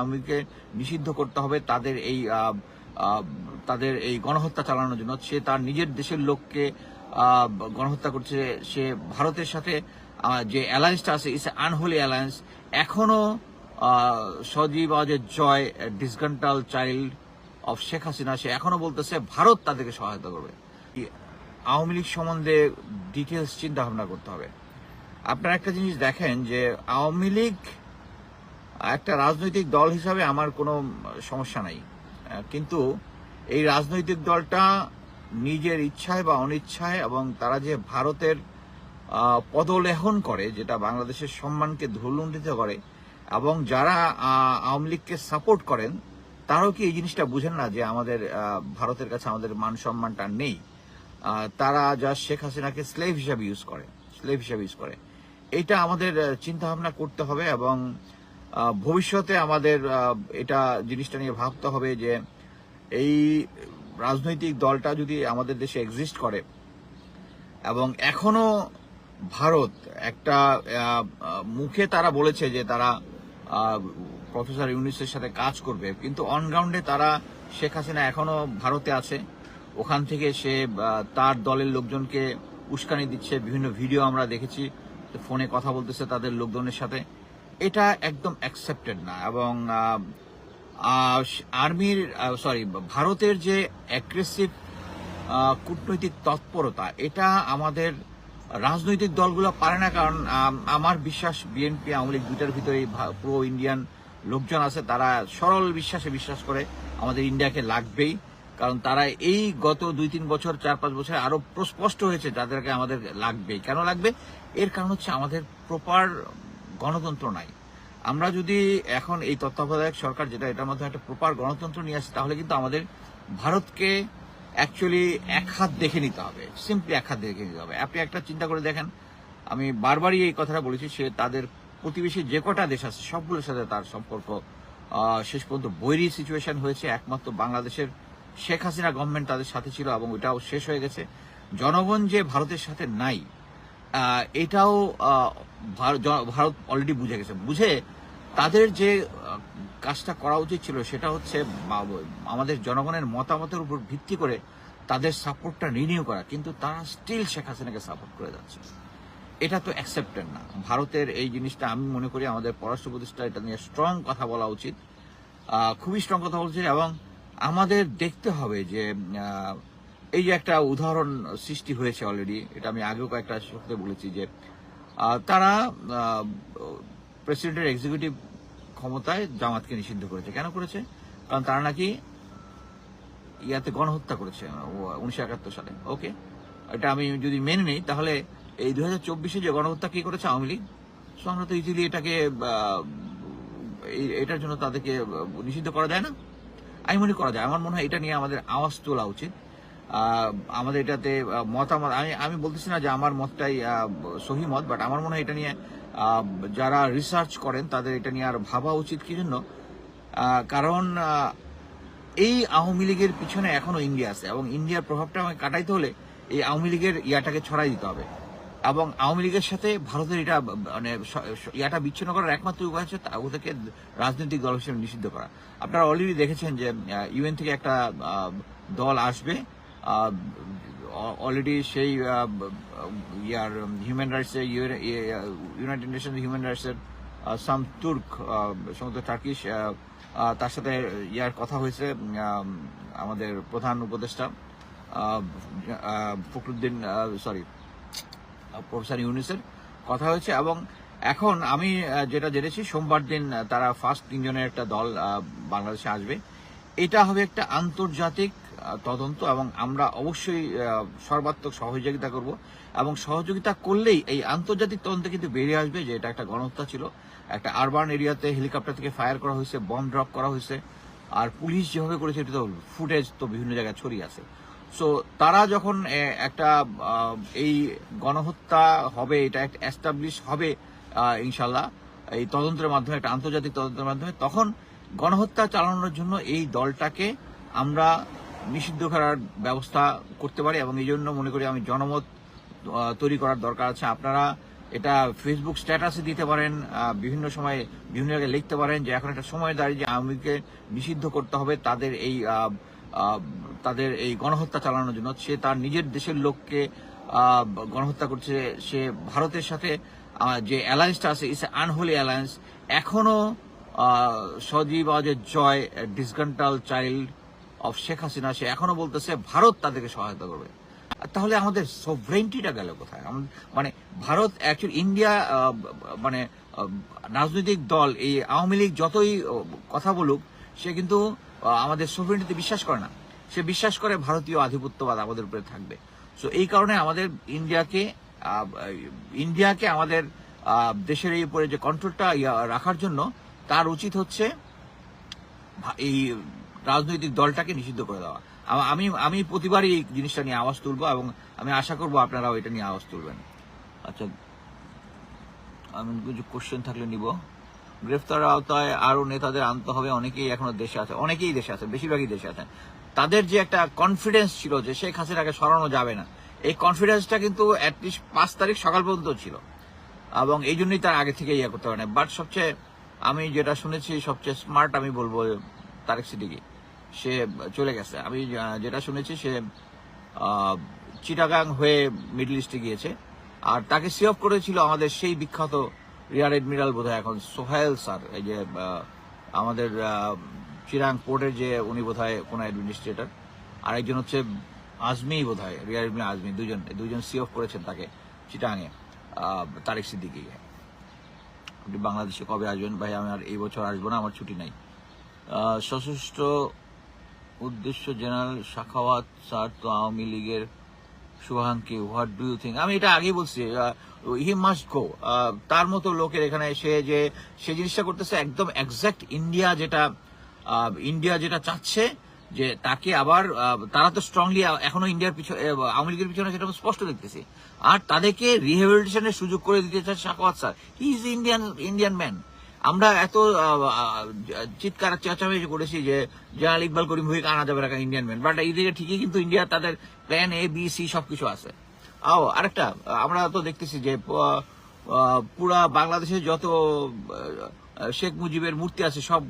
আওয়ামী লীগকে নিষিদ্ধ করতে হবে তাদের এই তাদের এই গণহত্যা চালানোর জন্য। সে তার নিজের দেশের লোককে গণহত্যা করছে। সে ভারতের সাথে যে অ্যালায়েন্সটা আছে ইটস আনহোলি অ্যালায়েন্স এখনও আহ, Sajeeb Wazed Joy disgruntled child of Sheikh Hasina সে এখনও বলতেছে ভারত তাদেরকে সহায়তা করবে। আওয়ামী লীগ সম্বন্ধে ডিটেলস চিন্তা ভাবনা করতে হবে। আপনারা একটা জিনিস দেখেন যে আওয়ামী লীগ একটা রাজনৈতিক দল হিসাবে আমার কোনো সমস্যা নাই। কিন্তু এই রাজনৈতিক দলটা নিজের ইচ্ছায় বা অনিচ্ছায় এবং তারা যে ভারতের পদলেহন করে, যেটা বাংলাদেশের সম্মানকে ধুলুণ্ঠিত করে এবং যারা আওয়ামী লীগকে সাপোর্ট করেন, তারাও কি এই জিনিসটা বুঝেন না যে আমাদের ভারতের কাছে আমাদের মান সম্মানটা নেই? তারা যা শেখ হাসিনাকে স্লেভ হিসাবে ইউজ করে স্লেভ হিসাবে ইউজ করে। এটা আমাদের চিন্তা ভাবনা করতে হবে এবং ভবিষ্যতে আমাদের এটা জিনিসটা নিয়ে ভাবতে হবে যে এই রাজনৈতিক দলটা যদি আমাদের দেশে এক্সিস্ট করে, এবং এখনও ভারত একটা মুখে তারা বলেছে যে তারা প্রফেসর ইউনিসের সাথে কাজ করবে, কিন্তু অনগ্রাউন্ডে তারা শেখ হাসিনা এখনও ভারতে আছে। ওখান থেকে সে তার দলের লোকজনকে উস্কানি দিচ্ছে। বিভিন্ন ভিডিও আমরা দেখেছি ফোনে কথা বলতেছে তাদের লোকজনের সাথে। এটা একদম অ্যাকসেপ্টেড না এবং আর্মির সরি ভারতের যে অ্যাগ্রেসিভ কূটনৈতিক তৎপরতা, এটা আমাদের রাজনৈতিক দলগুলো পারে না কারণ আমার বিশ্বাস বিএনপি আওয়ামী লীগ দুইটার ভিতরেই প্রো ইন্ডিয়ান লোকজন আছে, তারা সরল বিশ্বাসে বিশ্বাস করে আমাদের ইন্ডিয়াকে লাগবেই। কারণ তারা এই গত দুই তিন বছর, চার পাঁচ বছর আরও স্পষ্ট হয়েছে, যাদেরকে আমাদের লাগবেই। কেন লাগবে? এর কারণ হচ্ছে আমাদের প্রপার গণতন্ত্র নাই। আমরা যদি এখন এই তত্ত্বাবধায়ক সরকার যেটা, এটার মধ্যে একটা প্রপার গণতন্ত্র নিয়ে আসে, তাহলে কিন্তু আমাদের ভারতকে অ্যাকচুয়ালি এক হাত দেখে নিতে হবে সিম্পলি এক হাত দেখে নিতে হবে। আপনি একটা চিন্তা করে দেখেন, আমি বারবারই এই কথাটা বলেছি, সে তাদের প্রতিবেশী যে কটা দেশ আছে, সবগুলোর সাথে তার সম্পর্ক শেষ পর্যন্ত বৈরী সিচুয়েশন হয়েছে। একমাত্র বাংলাদেশের শেখ হাসিনা গভর্নমেন্ট তাদের সাথে ছিল এবং ওটাও শেষ হয়ে গেছে। জনগণ যে ভারতের সাথে নাই এটাও ভারত অলরেডি বুঝে গেছে। বুঝে তাদের যে কাজটা করা উচিত ছিল সেটা হচ্ছে আমাদের জনগণের মতামতের উপর ভিত্তি করে তাদের সাপোর্টটা রিনিউ করা। কিন্তু তারা স্টিল শেখ হাসিনাকে সাপোর্ট করে যাচ্ছে। এটা তো অ্যাকসেপ্টেড না। ভারতের এই জিনিসটা আমি মনে করি আমাদের পররাষ্ট্র প্রতিষ্ঠা এটা নিয়ে স্ট্রং কথা বলা উচিত। খুবই স্ট্রং কথা বলছে এবং আমাদের দেখতে হবে যে এই যে একটা উদাহরণ সৃষ্টি হয়েছে অলরেডি এটা আমি আগেও কয়েকটা শব্দে বলেছি যে তারা প্রেসিডেন্টের এক্সিকিউটিভ ক্ষমতায় জামাতকে নিষিদ্ধ করেছে। কেন করেছে? কারণ তারা নাকি ইয়াতে গণহত্যা করেছে উনিশশো একাত্তর সালে। ওকে? এটা আমি যদি মেনে নিই, তাহলে এই দু হাজার চব্বিশে যে গণহত্যা কি করেছে আওয়ামী লীগ? তো ইজিলি এটাকে এটার জন্য তাদেরকে নিষিদ্ধ করা যায় না? আমি মনে করা যায়, আমার মনে হয় এটা নিয়ে আমাদের আওয়াজ তোলা উচিত। আমাদের এটাতে মতামত, আমি আমি বলতেছি না যে আমার মতটাই সহি মত বাট আমার মনে হয় এটা নিয়ে যারা রিসার্চ করেন, তাদের এটা নিয়ে আর ভাবা উচিত কি জন্য? কারণ এই আওয়ামী লীগের পিছনে এখনও ইন্ডিয়া আছে, এবং ইন্ডিয়ার প্রভাবটা আমাকে কাটাইতে হলে এই আওয়ামী লীগের ইয়াটাকে ছড়াই দিতে হবে। এবং আওয়ামী লীগের সাথে ভারতের এটা মানে ইয়াটা বিচ্ছিন্ন করার একমাত্র উপায় হচ্ছে ওদেরকে রাজনৈতিক দল হিসেবে নিষিদ্ধ করা। আপনারা অলরেডি দেখেছেন যে ইউএন থেকে একটা দল আসবে অলরেডি সেই ইয়ার human rights united nation human রাইটসের সাম তুর্ক সমস্ত টার্কিশ তার সাথে ইয়ার কথা হয়েছে আমাদের প্রধান উপদেষ্টা ফখরুদ্দিন সরি প্রফেসর ইউনিসের কথা হয়েছে এবং এখন আমি যেটা জেনেছি, সোমবার দিন তারা ফার্স্ট তিনজনের একটা দল বাংলাদেশে আসবে। এটা হবে একটা আন্তর্জাতিক তদন্ত এবং আমরা অবশ্যই সর্বাত্মক সহযোগিতা করব। এবং সহযোগিতা করলেই এই আন্তর্জাতিক তদন্তে কিন্তু বেরিয়ে আসবে, যে এটা একটা গণহত্যা ছিল। একটা আরবান এরিয়াতে হেলিকপ্টার থেকে ফায়ার করা হয়েছে, বম ড্রপ করা হয়েছে। আর পুলিশ যেভাবে করেছে, এটা তো ফুটেজ তো বিভিন্ন জায়গায় ছড়িয়ে আছে। সো তারা যখন একটা এই গণহত্যা হবে, এটা একটা এস্টাবলিশ হবে ইনশাল্লাহ এই তদন্তের মাধ্যমে, একটা আন্তর্জাতিক তদন্তের মাধ্যমে, তখন গণহত্যা চালানোর জন্য এই দলটাকে আমরা নিষিদ্ধ করার ব্যবস্থা করতে পারি এবং এই জন্য মনে করি আমি জনমত তৈরি করার দরকার আছে। আপনারা এটা ফেসবুক স্ট্যাটাসে দিতে পারেন বিভিন্ন সময় বিভিন্ন জায়গায় লিখতে পারেন যে এখন একটা সময় দাঁড়িয়ে যে আওয়ামী লীগকে নিষিদ্ধ করতে হবে তাদের এই তাদের এই গণহত্যা চালানোর জন্য। সে তার নিজের দেশের লোককে গণহত্যা করছে। সে ভারতের সাথে যে অ্যালায়েন্সটা আছে ইটস আনহোলি অ্যালায়েন্স এখনও আহ, Sajeeb Wazed Joy disgruntled child of Sheikh Hasina সে এখনও বলতেছে ভারত তাদেরকে সহায়তা করবে। তাহলে আমাদের সভরেন্টিটা গেল কোথায়? মানে ভারত অ্যাকচুয়ালি ইন্ডিয়া মানে রাজনৈতিক দল, এই আওয়ামী লীগ যতই কথা বলুক, সে কিন্তু আমাদের সভরেন্টিতে বিশ্বাস করে না। সে বিশ্বাস করে ভারতীয় আধিপত্যবাদ আমাদের উপরে থাকবে। সো এই কারণে আমাদের ইন্ডিয়াকে ইন্ডিয়াকে আমাদের দেশের এই উপরে যে কন্ট্রোলটা রাখার জন্য, তার উচিত হচ্ছে, এই রাজনৈতিক দলটাকে নিষিদ্ধ করে দেওয়া। আমি আমি প্রতিবারই এই জিনিসটা নিয়ে আওয়াজ তুলবো এবং আমি আশা করব আপনারাও এটা নিয়ে আওয়াজ তুলবেন। আচ্ছা আমি কিছু কোশ্চেন থাকলে নিব। গ্রেফতার আওতায় আরও নেতাদের আনতে হবে। অনেকেই এখনও দেশে আছে। অনেকেই দেশে আছে, বেশিরভাগই দেশে আছেন। তাদের যে একটা কনফিডেন্স ছিল যে শেখ হাসিনাকে সরানো যাবে না, এই কনফিডেন্সটা কিন্তু অ্যাটলিস্ট পাঁচ তারিখ সকাল পর্যন্ত ছিল। এবং এই জন্যই তার আগে থেকে ইয়ে করতে পারে না। বাট সবচেয়ে আমি যেটা শুনেছি, সবচেয়ে স্মার্ট আমি বলব তারেক সিদ্দিকি। সে চলে গেছে। আমি যেটা শুনেছি সে চিটাগাং হয়ে মিডল ইস্টে গিয়েছে। আর তাকে সি অফ করেছিল আমাদের সেই বিখ্যাত রিয়ার এডমিরাল বোধহয় এখন সোহেল স্যার। এই যে আমাদের চিরাং পোর্টের যে উনি বোধহয় কোনো অ্যাডমিনিস্ট্রেটর। আর একজন হচ্ছে আজমি বোধহয়, রিয়ার এডমিরাল আজমি, দুজন দুজন সি অফ করেছেন তাকে চিটাঙে তারেক সিদ্দিকিকে। বাংলাদেশে কবে আসবেন? ভাই, আমি আর এই বছর আসব না, আমার ছুটি নাই। সশস্ত্র উদ্দেশ্য জেনারেল শাখাওয়াত স্যার তো আওয়ামী লীগের শুভাঙ্কি হোয়াট ডু ইউ থিঙ্ক আমি এটা আগেই বলছি হি মাস্ট গো তার মতো লোকের এখানে এসে যে, সে জিনিসটা করতেছে একদম এক্সাক্ট ইন্ডিয়া যেটা ইন্ডিয়া যেটা চাচ্ছে, যে তাকে আবার তারা তো স্ট্রংলি এখনও ইন্ডিয়ার পিছনে আওয়ামী লীগের পিছনে সেটা স্পষ্ট দেখতেছি। আর তাদেরকে রিহেবিলিটেশনের সুযোগ করে দিতে চায় Sakhawat sir. He is Indian Indian man আমরা এত চিৎকার, চেঁচামেচি করেছি যে জেনারেল ইকবাল করিম ভুইকে আনা যাবে না ইন্ডিয়ান ম্যান বাট এইদিকে ঠিকই কিন্তু ইন্ডিয়া তাদের প্ল্যান এ বি সি সবকিছু আছে। আও, আরেকটা, আমরা তো দেখতেছি যে পুরা বাংলাদেশের যত শেখ মুজিবের মূর্তি আছে সব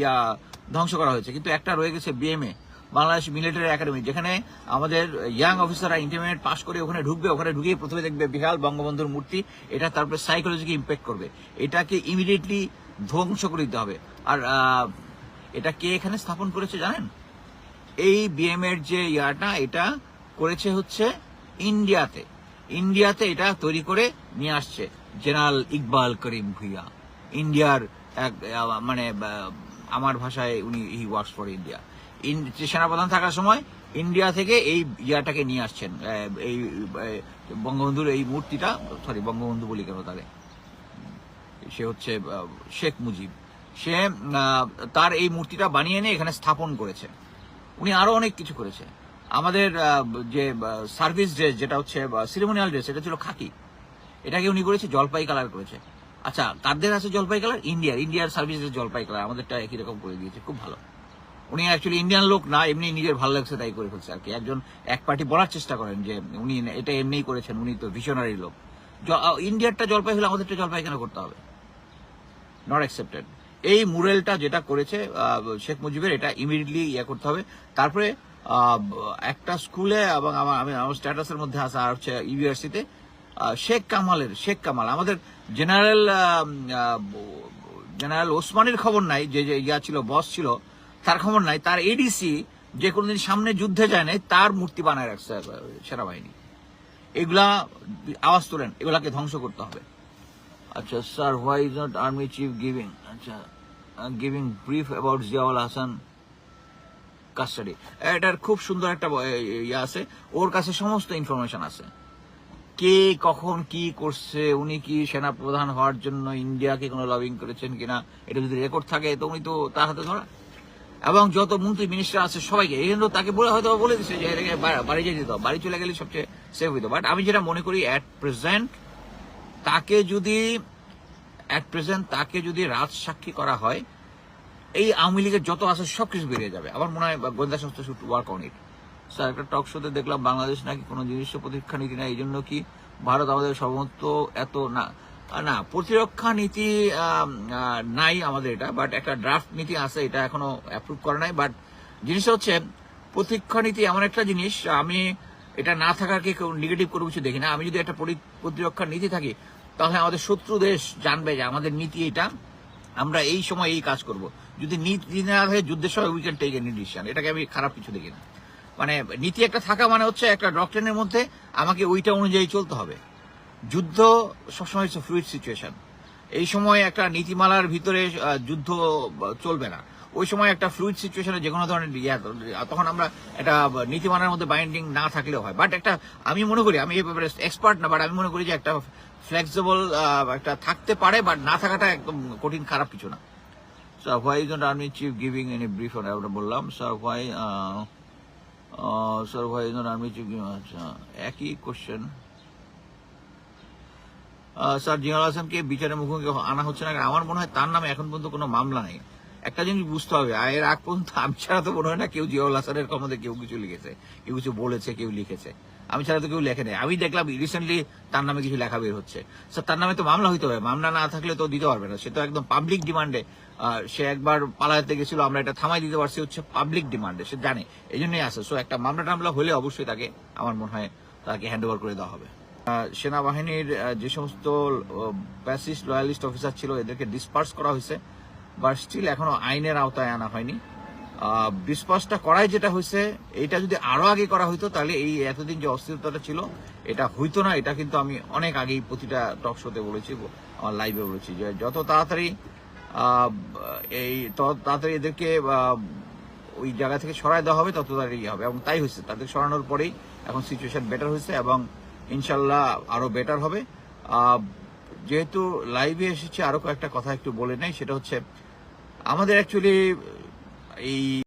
ইয়া ধ্বংস করা হয়েছে। কিন্তু একটা রয়ে গেছে বিএমএ বাংলাদেশ মিলিটারি একাডেমি, যেখানে আমাদের ইয়াং অফিসাররা ইন্টারমিডিয়েট পাস করে ওখানে ঢুকবে, ওখানে ঢুকিয়ে প্রথমে দেখবে বিশাল বঙ্গবন্ধুর মূর্তি, এটা তারপরে সাইকোলজিকে ইম্প্যাক্ট করবে। এটাকে ইমিডিয়েটলি ধ্বংস করে দিতে হবে। আর এটা কে এখানে স্থাপন করেছে জানেন? এই বিএম এর যে ইয়াটা, এটা করেছে হচ্ছে ইন্ডিয়াতে ইন্ডিয়াতে এটা তৈরি করে নিয়ে আসছে জেনারেল ইকবাল করিম ভুইয়া। ইন্ডিয়ার এক মানে আমার ভাষায় উনি হি ওয়ার্কস ফর ইন্ডিয়া সেনাপ্রধান থাকার সময় ইন্ডিয়া থেকে এই ইয়াটাকে নিয়ে আসছেন। এই বঙ্গবন্ধুর এই মূর্তিটা, সরি, বঙ্গবন্ধু বলি কেন তারে সে হচ্ছে শেখ মুজিব। সে তার এই মূর্তিটা বানিয়ে এনে এখানে স্থাপন করেছে। উনি আরও অনেক কিছু করেছে। আমাদের যে সার্ভিস ড্রেস যেটা হচ্ছে সিরিমোনিয়াল ড্রেস, এটা ছিল খাকি। এটাকে উনি করেছে, জলপাই কালার করেছে। আচ্ছা কাদের আছে জলপাই কালার, ইন্ডিয়ার ইন্ডিয়ার সার্ভিস ড্রেস জলপাই কালার, আমাদেরটা একই রকম করে দিয়েছে, খুব ভালো। উনি অ্যাকচুয়ালি ইন্ডিয়ান লোক না, এমনি নিজের ভালো লাগছে তাই করে ফেলছে আর কি। একজন, এক পার্টি বলার চেষ্টা করেন যে উনি এটা এমনিই করেছেন, উনি তো ভিশনারি লোক। ইন্ডিয়ারটা জলপাই হলে আমাদেরটা জলপাই কেন করতে হবে? নট অ্যাকসেপ্টেড এই মুরেলটা যেটা করেছে শেখ মুজিবের, এটা ইমিডিয়েটলি ইয়ে করতে হবে। তারপরে একটা স্কুলে এবং আমার, আমি, আমার স্ট্যাটাসের মধ্যে আসা আর হচ্ছে ইউনিভার্সিটিতে শেখ কামালের, শেখ কামাল, আমাদের জেনারেল জেনারেল ওসমানের খবর নাই যে ইয়া ছিল, বস ছিল তার খবর নাই, তার এডিসি যে কোনোদিন সামনে যুদ্ধে যায় নাই, তার মূর্তি বানায় রাখছে সেনাবাহিনী। এগুলা আওয়াজ তোলেন, এগুলাকে ধ্বংস করতে হবে। আচ্ছা sir why is not army chief giving আচ্ছা giving brief about Ziaul Hasan custody এটার খুব সুন্দর একটা ইয়ে আছে, ওর কাছে সমস্ত ইনফরমেশন আছে। কে, কখন, কি করছে, উনি কি সেনা প্রধান হওয়ার জন্য ইন্ডিয়াকে কোনো লবিং করেছেন কিনা, এটা যদি রেকর্ড থাকে, তো উনি তো তার হাতে ধরা। এবং যত মন্ত্রী মিনিস্টার আছে সবাইকে জন্য তাকে বলে হয়তো বলে দিচ্ছে যে এটাকে বাড়ি যেতে দিত বাড়ি চলে গেলে সবচেয়ে সেফ হইতো। বাট আমি যেটা মনে করি অ্যাট প্রেজেন্ট তাকে যদি অ্যাট প্রেজেন্ট তাকে যদি রাজ সাক্ষী করা হয়, এই আওয়ামী লীগের যত আছে সব কিছু বেরিয়ে যাবে। আমার মনে হয় গোয়েন্দা সংস্থা should work on it sir একটা টক শোতে দেখলাম বাংলাদেশ নাকি কোনো জিনিসের প্রতীক্ষা নীতি না এই জন্য কি ভারত আমাদের সর্বত্র এত না না, প্রতিরক্ষা নীতি নাই আমাদের এটা বাট একটা ড্রাফট নীতি আছে, এটা এখনও অ্যাপ্রুভ করা নাই বাট জিনিসটা হচ্ছে, প্রতিরক্ষা নীতি এমন একটা জিনিস, আমি এটা না থাকাকে কেউ নেগেটিভ করে কিছু দেখি না, আমি যদি একটা পরি- প্রতিরক্ষা নীতি থাকি, তাহলে আমাদের শত্রু দেশ জানবে যে আমাদের নীতি এটা, আমরা এই সময় এই কাজ করব। যদি নীতি না থাকে, যুদ্ধের সময় we can take any decision এটাকে আমি খারাপ কিছু দেখি না। মানে নীতি একটা থাকা মানে হচ্ছে একটা ডক্টরের মধ্যে আমাকে ওইটা অনুযায়ী চলতে হবে। যুদ্ধ সবসময় ফ্লুইড সিচুয়েশন এই সময় একটা নীতিমালার ভিতরে যুদ্ধ চলবে না। ওই সময় একটা ফ্লুইড সিচুয়েশনে যে কোনো ধরনের তখন আমরা একটা নীতিমালার মধ্যে বাইন্ডিং না থাকলেও হয়। বাট একটা, আমি মনে করি, আমি এই ব্যাপারে এক্সপার্ট না বাট আমি মনে করি যে একটা ফ্লেক্সিবল একটা থাকতে পারে বাট না থাকাটা একদম কঠিন, খারাপ কিছু না। Sir why is army chief giving any brief আমরা বললাম sir why sir why is army chief আচ্ছা একই কোশ্চেন স্যার জিয়াউল হাসানকে বিচারের মুখোমুখি আনা হচ্ছে না। আমার মনে হয় তার নামে এখন পর্যন্ত কোনো মামলা নেই। একটা জিনিস বুঝতে হবে এর আগ পর্যন্ত আমি ছাড়া তো মনে হয় না কেউ জিয়াউল হাসানের সম্বন্ধে কেউ কিছু লিখেছে, কেউ কিছু বলেছে, কেউ লিখেছে। আমি ছাড়া তো কেউ লেখে নেই। আমি দেখলাম রিসেন্টলি তার নামে কিছু লেখা বের হচ্ছে। স্যার, তার নামে তো মামলা হইতে হবে মামলা না থাকলে তো দিতে পারবে না। সে তো একদম পাবলিক ডিমান্ডে সে একবার পালাতে গেছিল, আমরা এটা থামাই দিতে পারছি হচ্ছে পাবলিক ডিমান্ডে সে জানে এই জন্যই আছে। সো একটা মামলা টামলা হলে অবশ্যই তাকে, আমার মনে হয়, তাকে হ্যান্ড ওভার করে দেওয়া হবে। সেনাবাহিনীর যে সমস্ত প্যাসিস্ট লয়ালিস্ট অফিসার ছিল, এদেরকে ডিসপার্স করা হয়েছে বাট স্টিল এখনও আইনের আওতায় আনা হয়নি। ডিসপার্সটা করাই যেটা হয়েছে এটা যদি আরও আগে করা হইতো, তাহলে এই এতদিন যে অস্থিরতাটা ছিল, এটা হইতো না। এটা কিন্তু আমি অনেক আগেই প্রতিটা টক শোতে বলেছি, আমার লাইভে বলেছি, যে যত তাড়াতাড়ি এই, তত তাড়াতাড়ি এদেরকে ওই জায়গা থেকে সরাই দেওয়া হবে, তত তাড়াতাড়ি ইয়ে হবে। এবং তাই হয়েছে। তাদের সরানোর পরেই এখন সিচুয়েশন বেটার হয়েছে এবং ইনশাল্লাহ আরও বেটার হবে। যেহেতু লাইভে এসেছে আরও কয়েকটা কথা একটু বলে নেই। সেটা হচ্ছে, আমাদের অ্যাকচুয়ালি এই